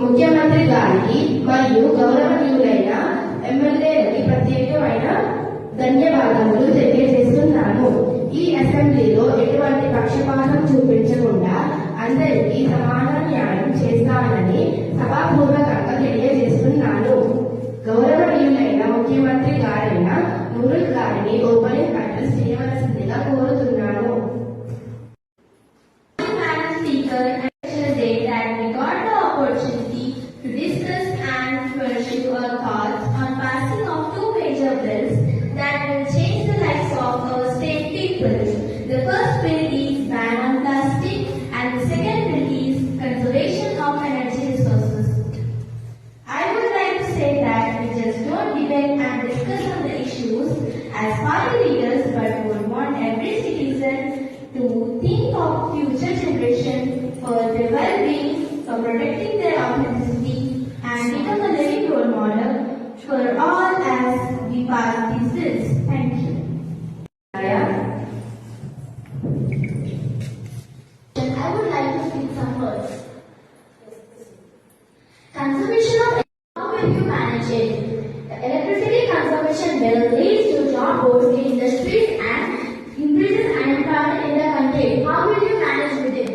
ముఖ్యమంత్రి గారికి మరియు గౌరవనీయులైన ఎమ్మెల్యేలకి ప్రత్యేకమైన ధన్యవాదములు తెలియజేస్తున్నాను. ఈ అసెంబ్లీలో ఎటువంటి పక్షపాతం చూపించకుండా అందరికీ సమాన న్యాయం చేస్తానని సభాపూర్వకంగా తెలియజేస్తున్నాను. గౌరవనీయులైన ముఖ్యమంత్రి గారైన మురుల్ గారిని ఓపెనింగ్ అడ్రస్ చేయవలసిందిగా కోరుతున్నాను. First bill is ban on plastic and the second bill is conservation of energy resources. I would like to say that we just don't debate and discuss on the issues as party leaders but would want every citizen to think of future generation for their well-being, for protecting their I would like to speak some words. Conservation of how will you manage it? The electricity conservation bill leads to job growth in industries and increases unemployment in the country. How will you manage with it?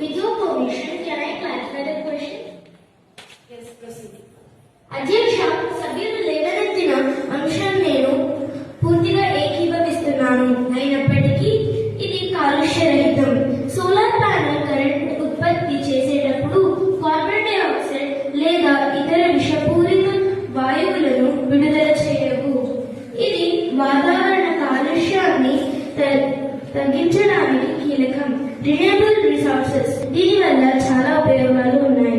With your permission, can I clarify the question? Yes, proceed. Adyaksham కీలకం renewable resources దీనివల్ల చాలా ఉపయోగాలు ఉన్నాయి.